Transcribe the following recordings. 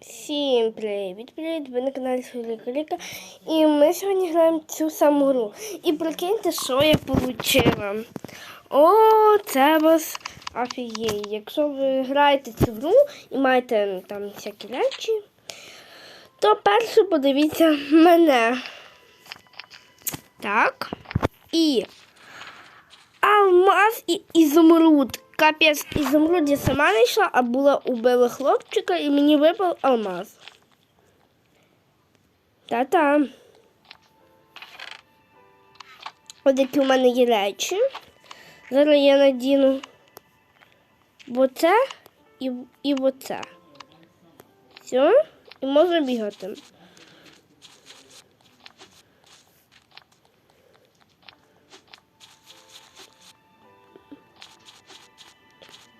Всім привіт, привіт! Ви на каналі Ліка. І ми сьогодні граємо цю саму гру. І прикиньте, що я отримала. О, це вас офігіє. Якщо ви граєте цю гру і маєте там всякі речі, то перше подивіться мене. Так. І алмаз і ізумруд. Капець, ізумруд я сама не йшла, а була убила хлопчика і мені випав алмаз. Та-та. От які у мене є речі. Зараз я надіну оце і, і оце. Все, і можна бігати.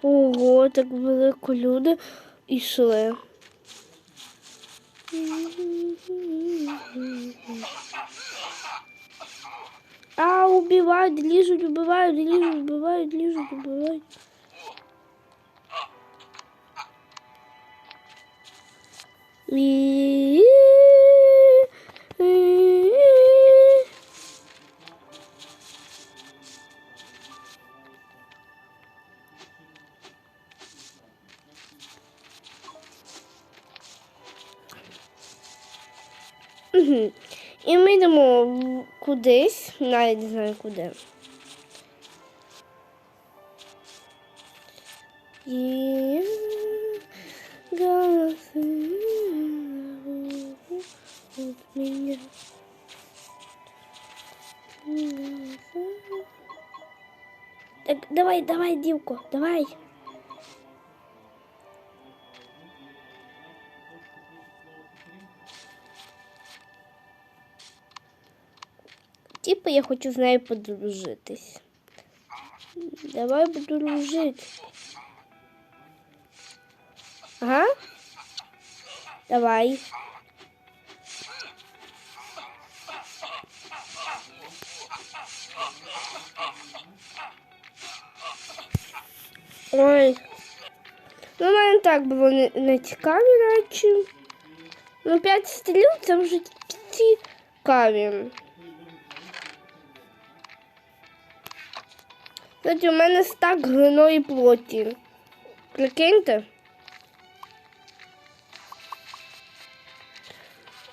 Ого, так велико люди йшли. А, убивають, ліжуть, убивають, ліжуть, убивають, ліжуть, убивають. Мгм. І ми йдемо кудись, навіть не знаю куди. І. Так, давай, давай, дівко, давай. Типу я хочу з нею подружитись. Давай подружити. Ага. Давай. Ой. Ну, в мене так було не, не цікаві речі. Ну, п'ять стріл це вже цікаві. Кстати, у мене стак гриної плоті. Прикиньте.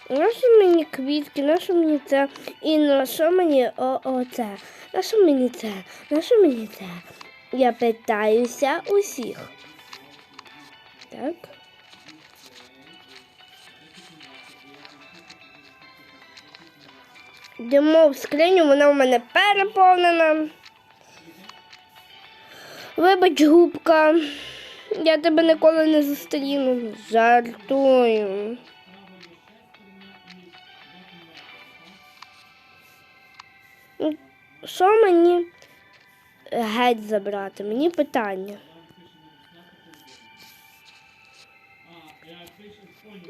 Нащо мені квітки, нащо мені це? І на що мені о, оце? На що мені це? На що мені це? Я питаюся усіх. Так. Йдемо в скриню, вона у мене переповнена. Вибач, губка, я тебе ніколи не зустріну. Жартую. Ну, Що мені геть забрати? Мені питання.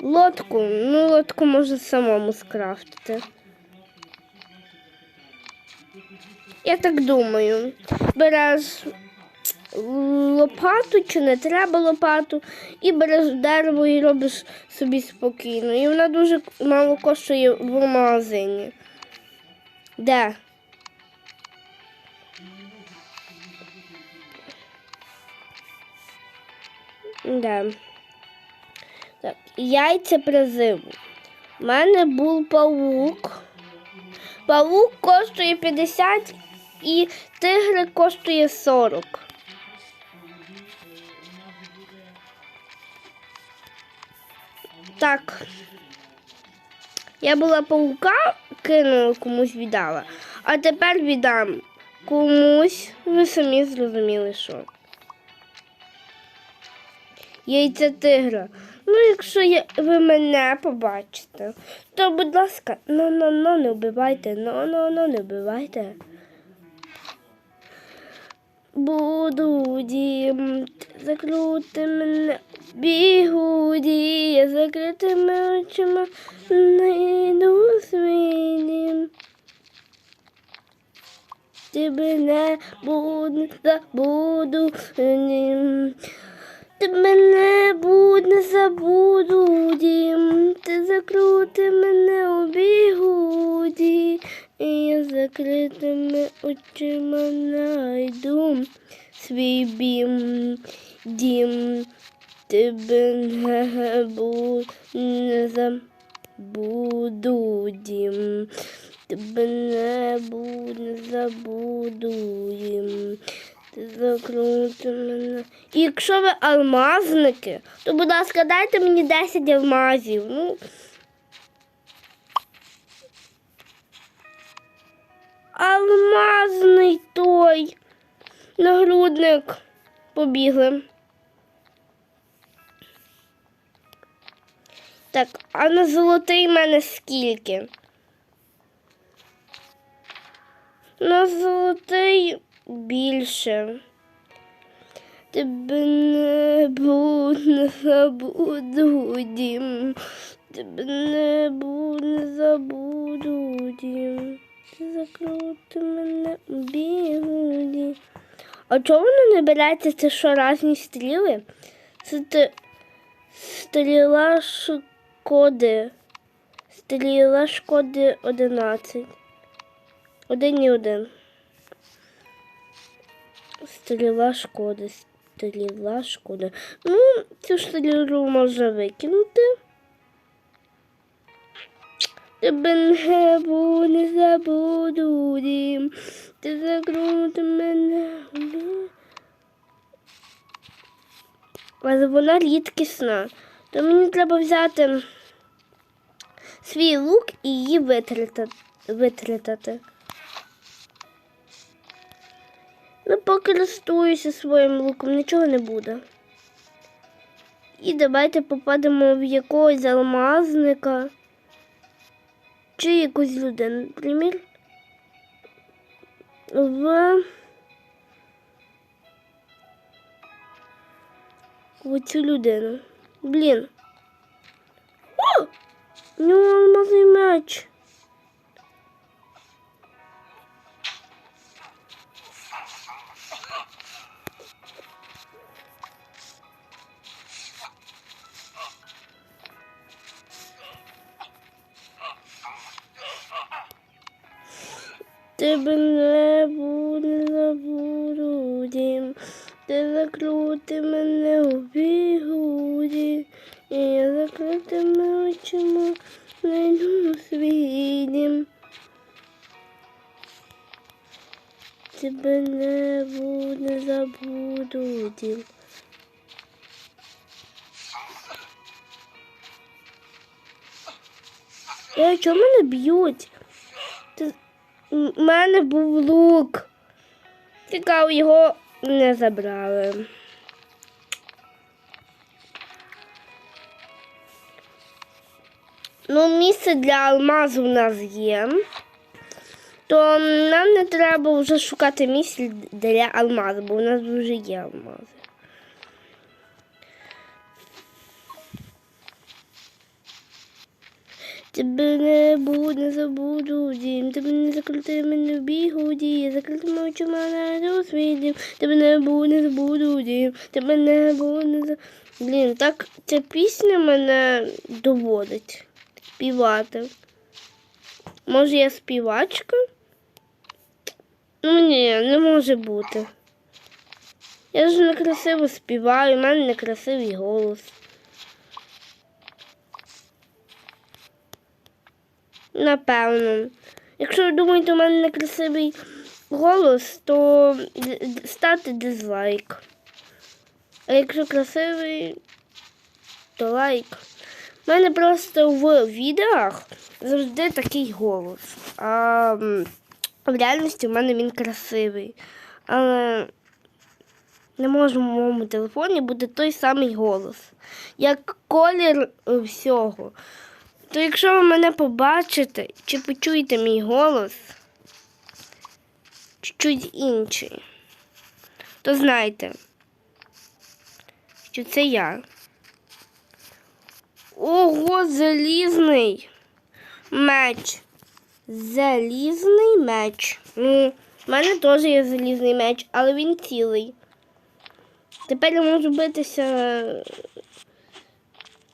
Лодку, ну лодку можна самому скрафтити. Я так думаю. Береш лопату чи не треба лопату, і береш дерево і робиш собі спокійно. І вона дуже мало коштує в магазині. Де? Де? Так, яйця призиву. У мене був павук. Павук коштує 50 і тигри коштує 40. Так. Я була паука, кинула комусь віддала, а тепер віддам комусь, ви самі зрозуміли, що. Яйця тигра. Ну, якщо я, ви мене побачите, то, будь ласка, ну ну ну не вбивайте, ну ну ну не вбивайте. Буду дім, закрути мене, Бігуді закритими очима найду свій свинім. Тебе не буду, забуду дім. Тебе не буду, не забуду дім. Ти закрути мене у бігу. І я закритими очима найду свій бім. Дім тебе не забуду дім. Тебе не буду, не забуду дім. Ти закрути мене. І якщо ви алмазники, то, будь ласка, дайте мені 10 алмазів. Ну, алмазний той. Нагрудник. Побігли. Так, а на золотий в мене скільки? На золотий більше. Тебе не буду, забуду, дім. Тебе не буду, забуду, дім. Ти закрути мене бігуді. А чого воно не береться? Це що разні стріли? Це те- стріла шкоди. Стріла шкоди 11. Один і один. Стріла шкоди, стріла шкоди. Ну, цю стрілу можна викинути. Тебе не буду, не забуду, дім. Ти закрути мене. Але вона рідкісна. То мені треба взяти свій лук і її витратити. Ну, покористуюся своїм луком, нічого не буде. І давайте попадемо в якогось алмазника чи якусь людину. Наприклад, в в цю людину. Блін. О! Нього алмазний меч. Тебе не буду, не. Ти закрути мене у бігуді, і я закритими очима Тебе не буду, не забуду, дім. Е, чому мене б'ють? У мене був лук. Цікаво, його не забрали. Ну, місце для алмазу в нас є. То нам не треба вже шукати місце для алмазу, бо у нас вже є алмази. Тебе не буду, не забуду, дім. Тебе не закрити мене в бігуді, я закритими очима найду свій дім. Тебе не буду, не забуду, дім. Тебе не буду, не забуду. Блін, так ця пісня мене доводить співати. Може, я співачка? Ну ні, не може бути. Я ж некрасиво співаю, у мене некрасивий голос. Напевно. Якщо ви думаєте, у мене некрасивий голос, то ставте дизлайк. А якщо красивий, то лайк. У мене просто в відеах завжди такий голос. А в реальності у мене він красивий. Але не може в моєму телефоні бути той самий голос, як колір всього. То якщо ви мене побачите чи почуєте мій голос чуть інший, то знайте, що це я. Ого, залізний меч. Залізний меч. У мене теж є залізний меч, але він цілий. Тепер я можу битися е,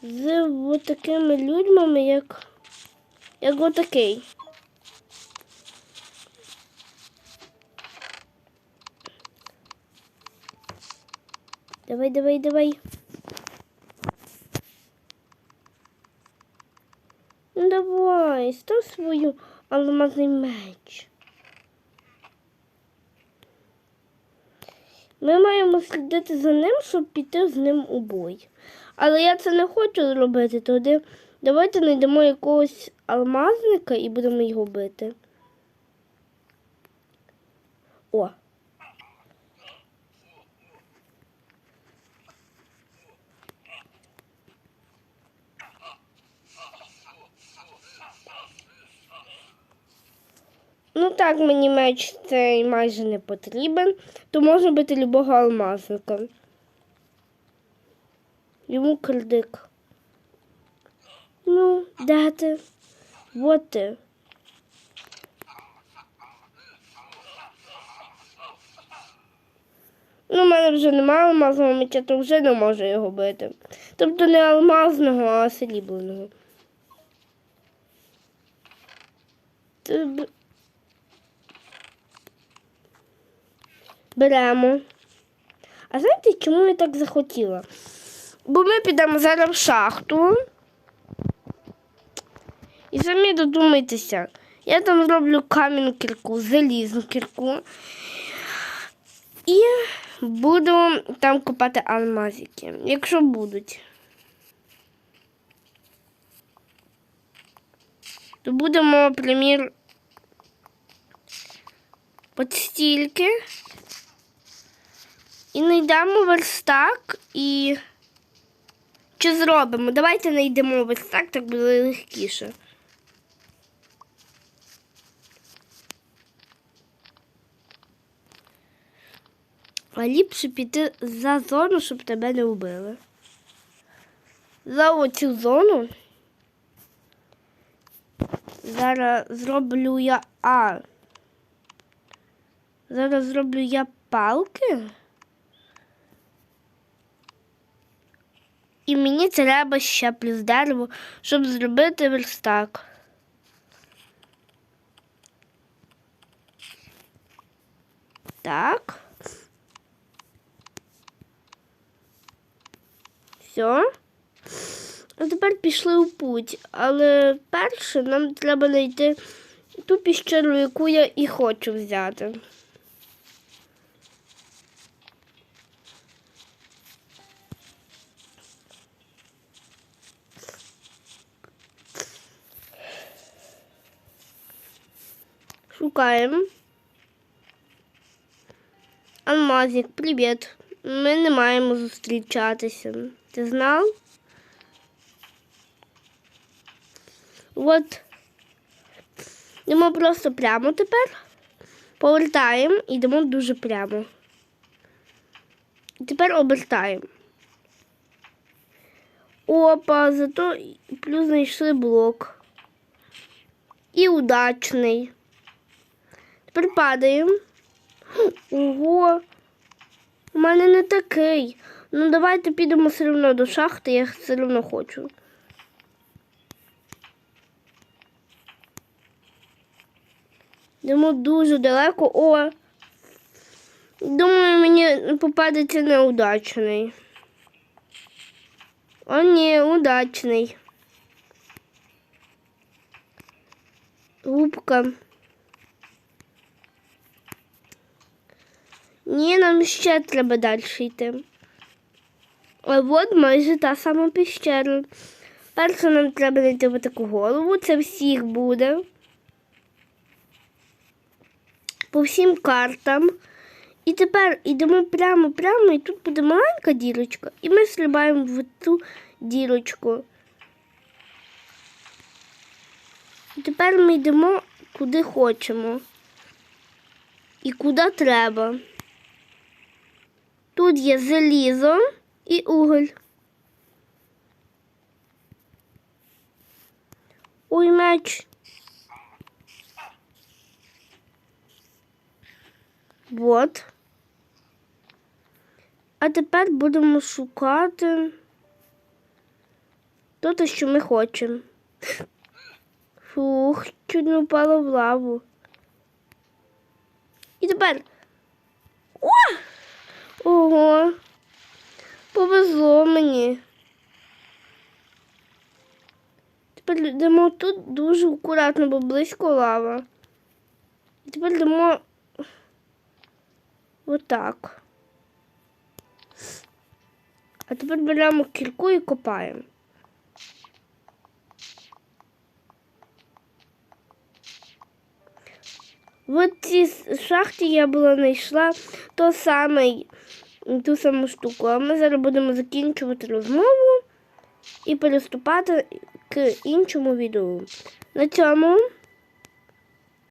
з такими людьми, як як отакий. Давай, давай, давай. Ну давай, став свою алмазний меч. Ми маємо слідити за ним, щоб піти з ним у бой. Але я це не хочу зробити, тоді давайте знайдемо якогось алмазника і будемо його бити. О. Ну так, мені меч цей майже не потрібен, то можна бити любого алмазника. Йому кредик. Ну, де ти? Вот ти. Ну, в мене вже немає алмазного меча, то вже не можу його бити. Тобто не алмазного, а срібленого. Ти б- Беремо. А знаєте, чому я так захотіла? Бо ми підемо зараз в шахту. І самі додумайтеся, я там зроблю кам'яну кірку, залізну кірку. І буду там купати алмазики, якщо будуть. То будемо, примір, от стільки. І знайдемо верстак і. Чи зробимо? Давайте знайдемо верстак, так буде легкіше. А ліпше піти за зону, щоб тебе не вбили. За оцю зону. Зараз зроблю я А. Зараз зроблю я палки. І мені треба ще плюс дерево, щоб зробити верстак. Так. Все. А тепер пішли у путь. Але перше нам треба знайти ту піщеру, яку я і хочу взяти. Шукаємо. Алмазик, привіт. Ми не маємо зустрічатися. Ти знав? От. Йдемо просто прямо тепер. Повертаємо і йдемо дуже прямо. І тепер обертаємо. Опа, зато плюс знайшли блок. І удачний. Тепер падаємо. Ого. У мене не такий. Ну давайте підемо все одно до шахти, я все одно хочу. Йдемо дуже далеко. О. Думаю, мені попадеться неудачний. О, ні, удачний. Губка. Ні, нам ще треба далі йти. А от майже та сама піщера. Перше нам треба знайти ось таку голову, це всіх буде. По всім картам. І тепер йдемо прямо, прямо, і тут буде маленька дірочка, і ми стрибаємо в цю дірочку. І тепер ми йдемо куди хочемо. І куди треба. Тут є залізо і уголь. Ой, меч. Вот. А тепер будемо шукати те, що ми хочемо. Фух, чуть не впало в лаву. І тепер. О! Ого! повезло мені. Тепер йдемо тут дуже акуратно, бо близько лава. І тепер йдемо отак. А тепер беремо кірку і копаємо. В цій шахті я була знайшла то саме, ту саму штуку. А ми зараз будемо закінчувати розмову і переступати к іншому відео. На цьому